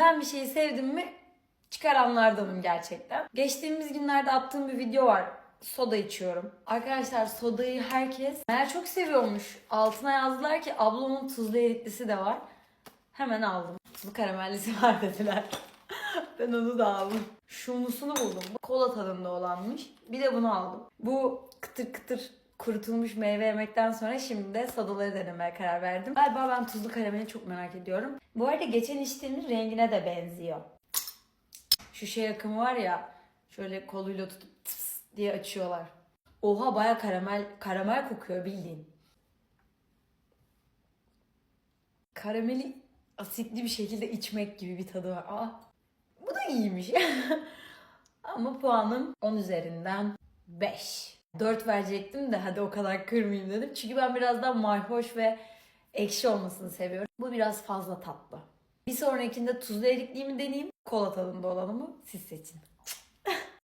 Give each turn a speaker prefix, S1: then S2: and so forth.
S1: Ben bir şeyi sevdim mi çıkaranlardanım gerçekten. Geçtiğimiz günlerde attığım bir video var. Soda içiyorum. Arkadaşlar sodayı herkes meğer çok seviyormuş. Altına yazdılar ki ablamın tuzlu eriklisi de var. Hemen aldım. Tuzlu karamellisi var dediler. ben onu da aldım. Şunlusunu buldum. Bu kola tadında olanmış. Bir de bunu aldım. Bu kıtır kıtır kurutulmuş meyve yemekten sonra şimdi de sodaları denemeye karar verdim. Galiba ben tuzlu karameli çok merak ediyorum. Bu arada geçen içtiğimiz rengine de benziyor. Şu şey yakımı var ya şöyle koluyla tutup tıs diye açıyorlar. Oha baya karamel karamel kokuyor bildiğin. Karameli asitli bir şekilde içmek gibi bir tadı var. Aa, bu da iyiymiş. Ama puanım 10 üzerinden 5. 4 verecektim de hadi o kadar kırmayayım dedim. Çünkü ben biraz daha mayhoş ve ekşi olmasını seviyorum. Bu biraz fazla tatlı. Bir sonrakinde tuzlu erikliği mi deneyeyim, kola tadında olanı mı siz seçin.